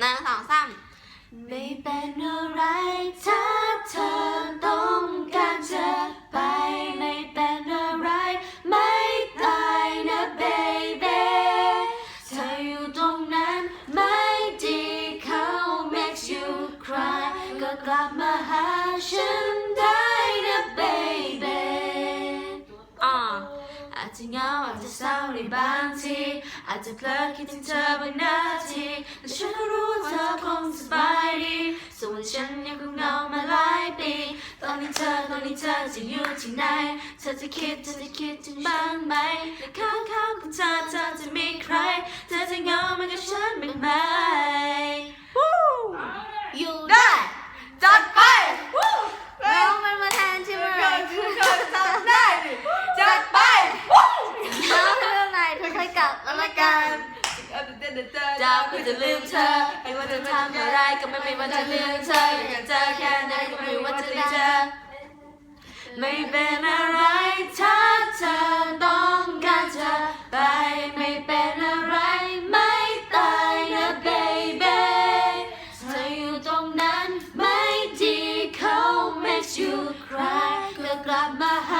หนึ่งสองสามไม่เป็นอะไรถ้าเธอต้องการจะไป ไม่เป็นอะไร ไม่ตายนะ baby เธออยู่ตรงนั้นไม่ดีเขา makes you cry ก็กลับมาหาฉันได้นะ baby อ่าอาจจะเหงาอาจจะเศร้าในบางทีอาจจะเพลิดคิดถึงเธอบางนาที ตอนนี้เธอตอนนี้เธอจะอยู่ที่ไหน เธอจะคิดเธอจะคิดถึงบ้างไหมและข้างข้างของเธอเธอจะมีใคร เธอจะเหงาเหมือนกับฉันเป็นไหมอยู่ได้จัดไปร้องมันมาแทนใช่ไหมเกิดคือเกิดจัดได้ดิจัดไปร้องให้เรื่องไหนเธอค่อยกลับมาละกันจะไม่จะลืมเธอไม่ว่าจะทำอะไรก็ไม่ไม่ว่าจะลืมเธอ ไม่เป็นอะไรถ้าเธอต้องการจะไปไม่เป็นอะไรไม่ตายนะ baby เธออยู่ตรงนั้นไม่ดีเขา makes you cry ก็กลับมาหา